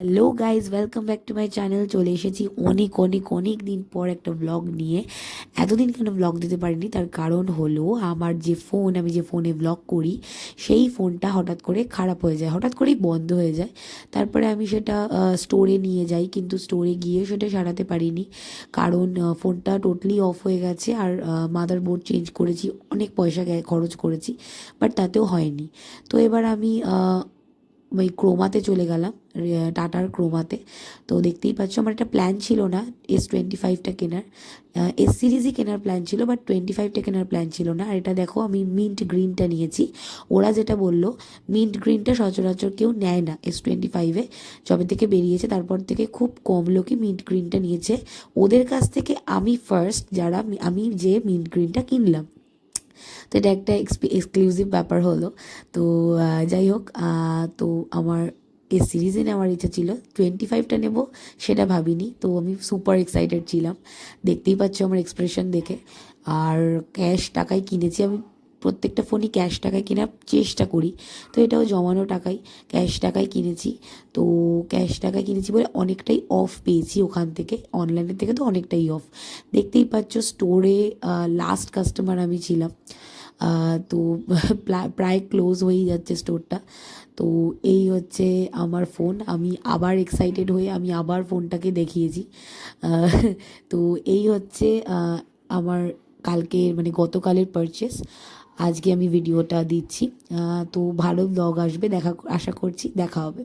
Hello guys welcome back to my channel চলে এসেছি অনেক অনেক অনেক দিন পর একটা ব্লগ নিয়ে। এতদিন কেন ব্লগ দিতে পারিনি? তার কারণ হলো আমার যে ফোন আমি যে ফোনে ব্লগ করি, সেই ফোনটা হঠাৎ করে খারাপ হয়ে যায়, হঠাৎ করেই বন্ধ হয়ে যায়। তারপরে আমি সেটা স্টোরে নিয়ে যাই, কিন্তু স্টোরে গিয়ে সেটা সারাতে পারিনি। কারণ ফোনটা টোটালি অফ হয়ে গেছে আর মাদার বোর্ড চেঞ্জ করেছি, অনেক পয়সা খরচ করেছি বাট তাতেও হয়নি। তো এবার আমি ওই ক্রোমাতে চলে গেলাম টাটার ক্রোমাতে। তো দেখতেই পাচ্ছ, আমার একটা প্ল্যান ছিল না এস টোয়েন্টি ফাইভটা কেনার। এস সিরিজই কেনার প্ল্যান ছিল বাট টোয়েন্টি ফাইভটা কেনার প্ল্যান ছিল না। আর এটা দেখো, আমি মিন্ট গ্রিনটা নিয়েছি। ওরা যেটা বলল মিন্ট গ্রিনটা সচরাচর কেউ নেয় না এস টোয়েন্টি ফাইভে যবে থেকে বেরিয়েছে, তারপর থেকে খুব কম লোকই মিন্ট গ্রিনটা নিয়েছে। ওদের কাছ থেকে আমি ফার্স্ট যারা আমি যে মিন্ট গ্রিনটা কিনলাম। তো এটা একটা এক্সক্লুসিভ ব্যাপার হলো। তো যাই হোক তো আমার এ সিরিজে নেওয়ার ইচ্ছা ছিল। টোয়েন্টি ফাইভটা নেব সেটা ভাবিনি। তো আমি সুপার এক্সাইটেড ছিলাম। দেখতেই পাচ্ছ আমার এক্সপ্রেশন দেখে। আর ক্যাশ টাকায় কিনেছি আমি প্রত্যেকটা ফোনই ক্যাশ টাকায় কেনার চেষ্টা করি। তো এটাও জমানো টাকায়, ক্যাশ টাকায় কিনেছি। তো ক্যাশ টাকায় কিনেছি বলে অনেকটাই অফ পেয়েছি ওখান থেকে। অনলাইনের থেকে তো অনেকটাই অফ দেখতেই পাচ্ছ স্টোরে লাস্ট কাস্টমার আমি ছিলাম। তো প্রায় ক্লোজ হয়েই যাচ্ছে স্টোরটা তো এই হচ্ছে আমার ফোন আমি আবার এক্সাইটেড হয়ে আমি আবার ফোনটাকে দেখিয়েছি। তো এই হচ্ছে আমার কালকের মানে গতকালের পারচেস আজকে আমি ভিডিওটা দিচ্ছি। তো ভালো ব্লগ আসবে দেখা আশা করছি দেখা হবে।